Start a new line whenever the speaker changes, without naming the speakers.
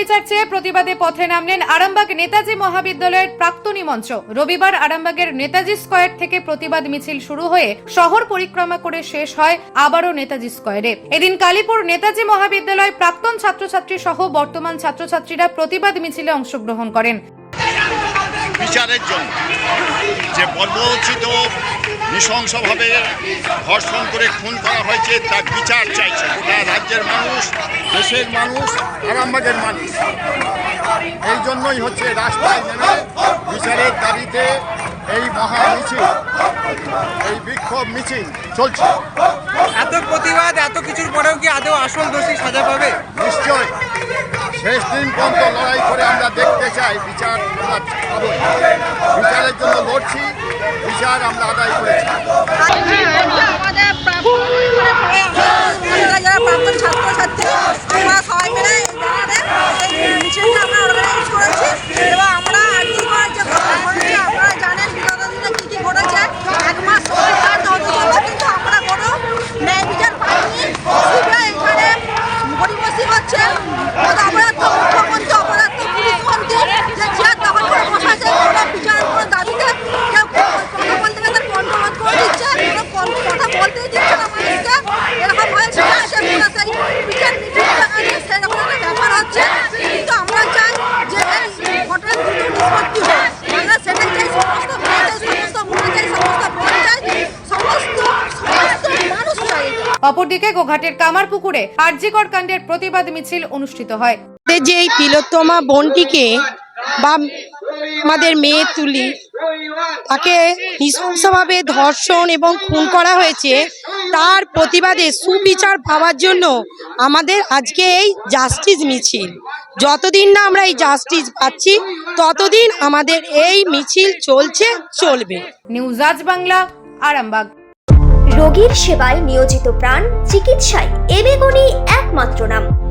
বিচার চেয়ে প্রতিবাদে পথে নামলেন আরামবাগ নেতাজি মহাবিদ্যালয়ের প্রাক্তনী মঞ্চ। রবিবার আরামবাগের নেতাজি স্কোয়ার থেকে প্রতিবাদ মিছিল শুরু হয়ে শহর পরিক্রমা করে শেষ হয় আবারও নেতাজি স্কোয়ারে। এদিন কালীপুর নেতাজি মহাবিদ্যালয় প্রাক্তন ছাত্রছাত্রী সহ বর্তমান ছাত্রছাত্রীরা প্রতিবাদ মিছিলে অংশগ্রহণ করেন।
বিচারের জন্য যে বর্বরচিত নৃশংসভাবে ধর্ষণ করে খুন করা হয়েছে, তার বিচার চাইছে। গোটা রাজ্যের মানুষ, দেশের মানুষ আরামবাগের মানুষ। এই জন্যই হচ্ছে রাস্তায় নেমে বিচারের দাবিতে এই মহা মিছিল, এই বিক্ষোভ মিছিল চলছে।
এত প্রতিবাদ, এত কিছুর পরেও কি আদৌ আসল দোষী সাজা পাবে?
শেষ দিন পর্যন্ত লড়াই করে আমরা দেখতে চাই, বিচার বিচারের জন্য লড়ছি, বিচার আমরা আদায় করেছি।
অপরদিকে গোঘাটের কামারপুকুরে আরজিকর কাণ্ডের প্রতিবাদ মিছিল অনুষ্ঠিত হয়।
যে এই তিলোত্তমা বোনটিকে বা আমাদের মেয়ে তুলি, তাকে নৃশংসভাবে ধর্ষণ এবং খুন করা হয়েছে, তার প্রতিবাদে সুবিচার পাওয়ার জন্য আমাদের আজকে এই জাস্টিস মিছিল। যতদিন না আমরা এই জাস্টিস পাচ্ছি ততদিন আমাদের এই মিছিল চলছে চলবে।
নিউজ আজ বাংলা আরামবাগ।
রোগীর সেবায় নিয়োজিত প্রাণ চিকিৎসায় এবেগুনি একমাত্র নাম।